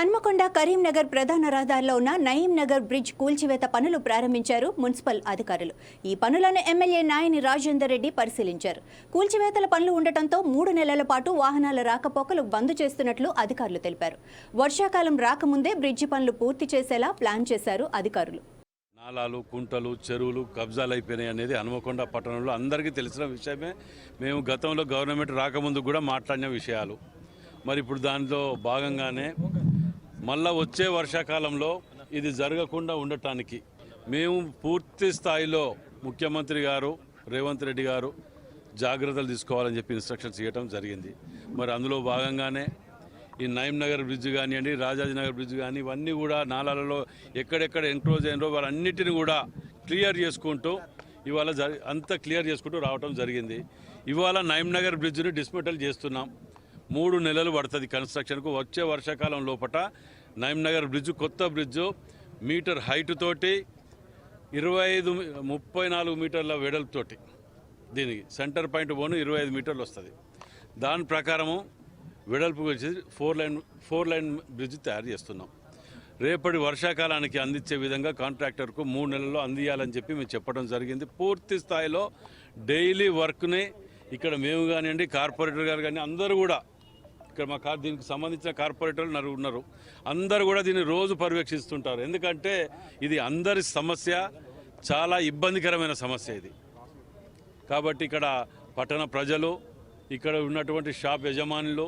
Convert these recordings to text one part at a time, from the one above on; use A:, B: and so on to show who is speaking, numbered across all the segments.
A: హన్మకొండ కరీంనగర్ ప్రధాన రహదారిలో ఉన్న నయీం నగర్ బ్రిడ్జ్ కూల్చివేత పనులు ప్రారంభించారు మున్సిపల్ అధికారులు. ఈ పనులను ఎమ్మెల్యే నాయని రాజేందర్ రెడ్డి పరిశీలించారు. కూల్చివేతల పనులు ఉండటంతో మూడు నెలల పాటు వాహనాల రాకపోకలు బంద్ చేస్తున్నట్లు అధికారులు తెలిపారు. వర్షాకాలం రాకముందే బ్రిడ్జి పనులు పూర్తి చేసేలా ప్లాన్ చేశారు అధికారులు.
B: నాలాలు కుంటలు చెరువులు కబ్జాలు అయిపోయినాయి అనేది హనుమకొండ పట్టణంలో అందరికీ తెలిసిన విషయమే. మేము గతంలో గవర్నమెంట్ రాకముందు కూడా మాట్లాడిన విషయాలు. మరి ఇప్పుడు దానిలో భాగంగానే మళ్ళా వచ్చే వర్షాకాలంలో ఇది జరగకుండా ఉండటానికి మేము పూర్తి స్థాయిలో ముఖ్యమంత్రి గారు రేవంత్ రెడ్డి గారు జాగ్రత్తలు తీసుకోవాలని చెప్పి ఇన్స్ట్రక్షన్స్ ఇవ్వడం జరిగింది. మరి అందులో భాగంగానే ఈ నయం నగర్ బ్రిడ్జ్ కానివ్వండి రాజాజీనగర్ బ్రిడ్జ్ కానీ ఇవన్నీ కూడా నాలాలలో ఎక్కడెక్కడ ఎంక్లోజ్ అయినో వాళ్ళన్నిటిని కూడా క్లియర్ చేసుకుంటూ ఇవాళ జరి అంతా క్లియర్ చేసుకుంటూ రావటం జరిగింది. ఇవాళ నయం నగర్ బ్రిడ్జ్ని డిస్మెంటల్ చేస్తున్నాం. మూడు నెలలు పడుతుంది కన్స్ట్రక్షన్కు వచ్చే వర్షాకాలం లోపట నయంనగర్ బ్రిడ్జ్ కొత్త బ్రిడ్జ్ మీటర్ హైట్ తోటి ఇరవై ఐదు ముప్పై నాలుగు మీటర్ల వెడల్పుతోటి దీనికి సెంటర్ పాయింట్ పోను ఇరవై ఐదు మీటర్లు వస్తుంది. దాని ప్రకారము వెడల్పు వచ్చి four lane four lane bridge తయారు చేస్తున్నాం. రేపటి వర్షాకాలానికి అందించే విధంగా కాంట్రాక్టర్కు మూడు నెలల్లో అందియాలని చెప్పి మేము చెప్పడం జరిగింది. పూర్తి స్థాయిలో డైలీ వర్క్ని ఇక్కడ మేము కానివ్వండి కార్పొరేటర్ గారు కానీ అందరూ కూడా ఇక్కడ మా కార్ దీనికి సంబంధించిన కార్పొరేటర్లు నలుగురు ఉన్నారు. అందరూ కూడా దీన్ని రోజు పర్యవేక్షిస్తుంటారు. ఎందుకంటే ఇది అందరి సమస్య చాలా ఇబ్బందికరమైన సమస్య ఇది. కాబట్టి ఇక్కడ పట్టణ ప్రజలు ఇక్కడ ఉన్నటువంటి షాప్ యజమానులు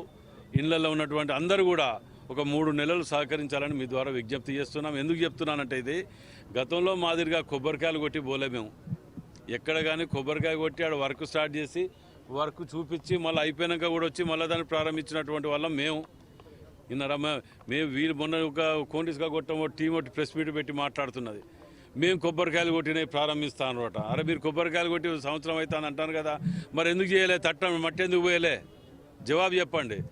B: ఇళ్ళలో ఉన్నటువంటి అందరూ కూడా ఒక మూడు నెలలు సహకరించాలని మీ ద్వారా విజ్ఞప్తి చేస్తున్నాం. ఎందుకు చెప్తున్నానంటే ఇది గతంలో మాదిరిగా కొబ్బరికాయలు కొట్టి పోలే మేము. ఎక్కడ కానీ కొబ్బరికాయ కొట్టి ఆడ వర్క్ స్టార్ట్ చేసి వర్క్ చూపించి మళ్ళీ అయిపోయినాక కూడా వచ్చి మళ్ళీ దాన్ని ప్రారంభించినటువంటి వాళ్ళం మేము. విన్నారా మేము వీళ్ళు మొన్న ఒక కోంటిస్గా కొట్టం టీం ఒకటి ప్రెస్ మీట్ పెట్టి మాట్లాడుతున్నది. మేము కొబ్బరికాయలు కొట్టినవి ప్రారంభిస్తాను అనమాట అరే మీరు కొబ్బరికాయలు కొట్టి సంవత్సరం అవుతాను అంటాను కదా. మరి ఎందుకు చేయలే? తట్టం మట్టి ఎందుకు పోయలే? జవాబు చెప్పండి.